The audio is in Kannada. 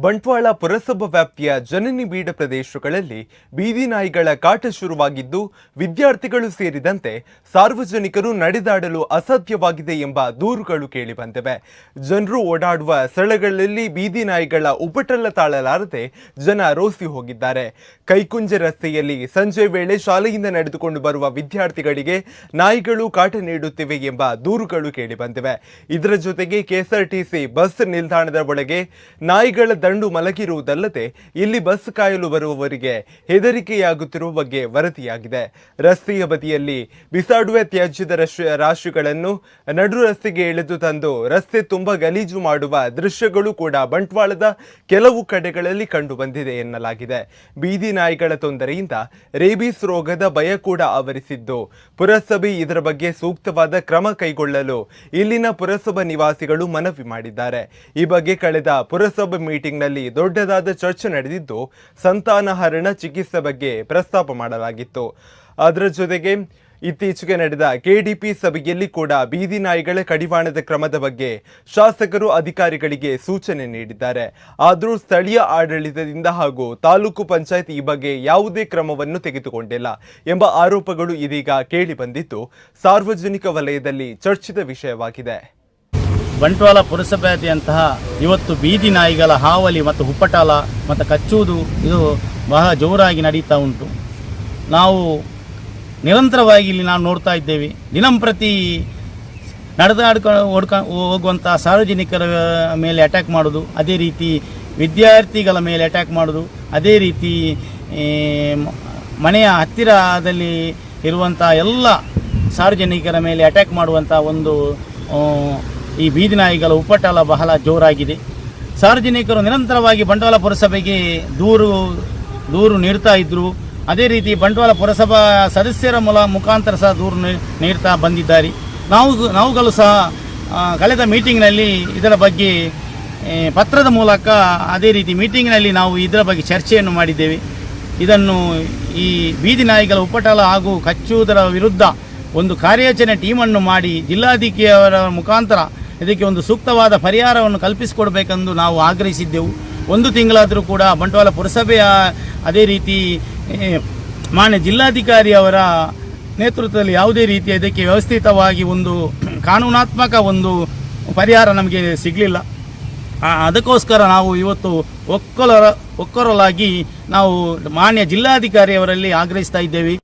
ಬಂಟ್ವಾಳ ಪುರಸಭಾ ವ್ಯಾಪ್ತಿಯ ಜನನಿ ಬೀಡ ಪ್ರದೇಶಗಳಲ್ಲಿ ಬೀದಿ ನಾಯಿಗಳ ಕಾಟ ಶುರುವಾಗಿದ್ದು, ವಿದ್ಯಾರ್ಥಿಗಳು ಸೇರಿದಂತೆ ಸಾರ್ವಜನಿಕರು ನಡೆದಾಡಲು ಅಸಾಧ್ಯವಾಗಿದೆ ಎಂಬ ದೂರುಗಳು ಕೇಳಿಬಂದಿವೆ. ಜನರು ಓಡಾಡುವ ಸ್ಥಳಗಳಲ್ಲಿ ಬೀದಿ ನಾಯಿಗಳ ಉಪಟಳ ತಾಳಲಾರದೆ ಜನ ರೋಸಿ ಹೋಗಿದ್ದಾರೆ. ಕೈಕುಂಜ ರಸ್ತೆಯಲ್ಲಿ ಸಂಜೆ ವೇಳೆ ಶಾಲೆಯಿಂದ ನಡೆದುಕೊಂಡು ಬರುವ ವಿದ್ಯಾರ್ಥಿಗಳಿಗೆ ನಾಯಿಗಳು ಕಾಟ ನೀಡುತ್ತಿವೆ ಎಂಬ ದೂರುಗಳು ಕೇಳಿಬಂದಿವೆ. ಇದರ ಜೊತೆಗೆ ಕೆಎಸ್ಆರ್ಟಿಸಿ ಬಸ್ ನಿಲ್ದಾಣದ ಒಳಗೆ ನಾಯಿಗಳ ದಂಡು ಮಲಗಿರುವುದಲ್ಲದೆ ಇಲ್ಲಿ ಬಸ್ ಕಾಯಲು ಬರುವವರಿಗೆ ಹೆದರಿಕೆಯಾಗುತ್ತಿರುವ ಬಗ್ಗೆ ವರದಿಯಾಗಿದೆ. ರಸ್ತೆಯ ಬದಿಯಲ್ಲಿ ಬಿಸಾಡುವೆ ತ್ಯಾಜ್ಯದ ರಾಶಿಗಳನ್ನು ನಡು ರಸ್ತೆಗೆ ಎಳೆದು ತಂದು ರಸ್ತೆ ತುಂಬ ಗಲೀಜು ಮಾಡುವ ದೃಶ್ಯಗಳು ಕೂಡ ಬಂಟ್ವಾಳದ ಕೆಲವು ಕಡೆಗಳಲ್ಲಿ ಕಂಡು ಬಂದಿದೆ ಎನ್ನಲಾಗಿದೆ. ಬೀದಿ ನಾಯಿಗಳ ತೊಂದರೆಯಿಂದ ರೇಬಿಸ್ ರೋಗದ ಭಯ ಕೂಡ ಆವರಿಸಿದ್ದು. ಪುರಸಭೆ ಇದರ ಬಗ್ಗೆ ಸೂಕ್ತವಾದ ಕ್ರಮ ಕೈಗೊಳ್ಳಲು ಇಲ್ಲಿನ ಪುರಸಭಾ ನಿವಾಸಿಗಳು ಮನವಿ ಮಾಡಿದ್ದಾರೆ. ಈ ಬಗ್ಗೆ ಕಳೆದ ಪುರಸಭೆ ಮೀಟಿಂಗ್ನಲ್ಲಿ ದೊಡ್ಡದಾದ ಚರ್ಚೆ ನಡೆದಿದ್ದು ಸಂತಾನಹರಣ ಚಿಕಿತ್ಸೆ ಬಗ್ಗೆ ಪ್ರಸ್ತಾಪ ಮಾಡಲಾಗಿತ್ತು. ಅದರ ಜೊತೆಗೆ ಇತ್ತೀಚೆಗೆ ನಡೆದ ಕೆಡಿಪಿ ಸಭೆಯಲ್ಲಿ ಕೂಡ ಬೀದಿ ನಾಯಿಗಳ ಕಡಿವಾಣದ ಕ್ರಮದ ಬಗ್ಗೆ ಶಾಸಕರು ಅಧಿಕಾರಿಗಳಿಗೆ ಸೂಚನೆ ನೀಡಿದ್ದಾರೆ. ಆದರೂ ಸ್ಥಳೀಯ ಆಡಳಿತದಿಂದ ಹಾಗೂ ತಾಲೂಕು ಪಂಚಾಯತ್ ಈ ಬಗ್ಗೆ ಯಾವುದೇ ಕ್ರಮವನ್ನು ತೆಗೆದುಕೊಂಡಿಲ್ಲ ಎಂಬ ಆರೋಪಗಳು ಇದೀಗ ಕೇಳಿಬಂದಿದ್ದು, ಸಾರ್ವಜನಿಕ ವಲಯದಲ್ಲಿ ಚರ್ಚಿತ ವಿಷಯವಾಗಿದೆ. ಬಂಟ್ವಾಳ ಪುರಸಭೆಯಾದ್ಯಂತಹ ಇವತ್ತು ಬೀದಿ ನಾಯಿಗಳ ಹಾವಳಿ ಮತ್ತು ಹುಪ್ಪಟಾಲ ಮತ್ತು ಕಚ್ಚುವುದು ಇದು ಬಹಳ ಜೋರಾಗಿ ನಡೀತಾ ಉಂಟು. ನಾವು ನಿರಂತರವಾಗಿ ಇಲ್ಲಿ ನಾವು ನೋಡ್ತಾ ಇದ್ದೇವೆ. ದಿನಂಪ್ರತಿ ನಡೆದಾಡ್ಕೊಂಡು ಓಡ್ಕ ಹೋಗುವಂಥ ಸಾರ್ವಜನಿಕರ ಮೇಲೆ ಅಟ್ಯಾಕ್ ಮಾಡೋದು, ಅದೇ ರೀತಿ ವಿದ್ಯಾರ್ಥಿಗಳ ಮೇಲೆ ಅಟ್ಯಾಕ್ ಮಾಡೋದು, ಅದೇ ರೀತಿ ಮನೆಯ ಹತ್ತಿರದಲ್ಲಿ ಇರುವಂಥ ಎಲ್ಲ ಸಾರ್ವಜನಿಕರ ಮೇಲೆ ಅಟ್ಯಾಕ್ ಮಾಡುವಂಥ ಒಂದು ಈ ಬೀದಿ ನಾಯಿಗಳ ಉಪಟಳ ಬಹಳ ಜೋರಾಗಿದೆ. ಸಾರ್ವಜನಿಕರು ನಿರಂತರವಾಗಿ ಬಂಡವಾಳ ಪುರಸಭೆಗೆ ದೂರು ದೂರು ನೀಡ್ತಾ ಇದ್ದರು ಅದೇ ರೀತಿ ಬಂಡವಾಳ ಪುರಸಭಾ ಸದಸ್ಯರ ಮೂಲ ಮುಖಾಂತರ ಸಹ ದೂರು ನೀಡ್ತಾ ಬಂದಿದ್ದಾರೆ. ನಾವು, ನಾವುಗಳು ಸಹ ಕಳೆದ ಮೀಟಿಂಗ್ನಲ್ಲಿ ಇದರ ಬಗ್ಗೆ ಪತ್ರದ ಮೂಲಕ ಅದೇ ರೀತಿ ಮೀಟಿಂಗ್ನಲ್ಲಿ ನಾವು ಇದರ ಬಗ್ಗೆ ಚರ್ಚೆಯನ್ನು ಮಾಡಿದ್ದೇವೆ. ಇದನ್ನು ಈ ಬೀದಿ ನಾಯಿಗಳ ಉಪಟಳ ಹಾಗೂ ಕಚ್ಚುವುದರ ವಿರುದ್ಧ ಒಂದು ಕಾರ್ಯಾಚರಣೆ ಟೀಮನ್ನು ಮಾಡಿ ಜಿಲ್ಲಾಧಿಕಾರಿಯವರ ಮುಖಾಂತರ ಇದಕ್ಕೆ ಒಂದು ಸೂಕ್ತವಾದ ಪರಿಹಾರವನ್ನು ಕಲ್ಪಿಸಿಕೊಡಬೇಕೆಂದು ನಾವು ಆಗ್ರಹಿಸಿದ್ದೆವು. ಒಂದು ತಿಂಗಳಾದರೂ ಕೂಡ ಬಂಟ್ವಾಳ ಪುರಸಭೆಯ ಅದೇ ರೀತಿ ಮಾನ್ಯ ಜಿಲ್ಲಾಧಿಕಾರಿಯವರ ನೇತೃತ್ವದಲ್ಲಿ ಯಾವುದೇ ರೀತಿ ಇದಕ್ಕೆ ವ್ಯವಸ್ಥಿತವಾಗಿ ಒಂದು ಕಾನೂನಾತ್ಮಕ ಒಂದು ಪರಿಹಾರ ನಮಗೆ ಸಿಗಲಿಲ್ಲ. ಅದಕ್ಕೋಸ್ಕರ ನಾವು ಇವತ್ತು ಒಕ್ಕೊಲರ, ಒಕ್ಕೊರಲಾಗಿ ನಾವು ಮಾನ್ಯ ಜಿಲ್ಲಾಧಿಕಾರಿಯವರಲ್ಲಿ ಆಗ್ರಹಿಸ್ತಾ ಇದ್ದೇವೆ.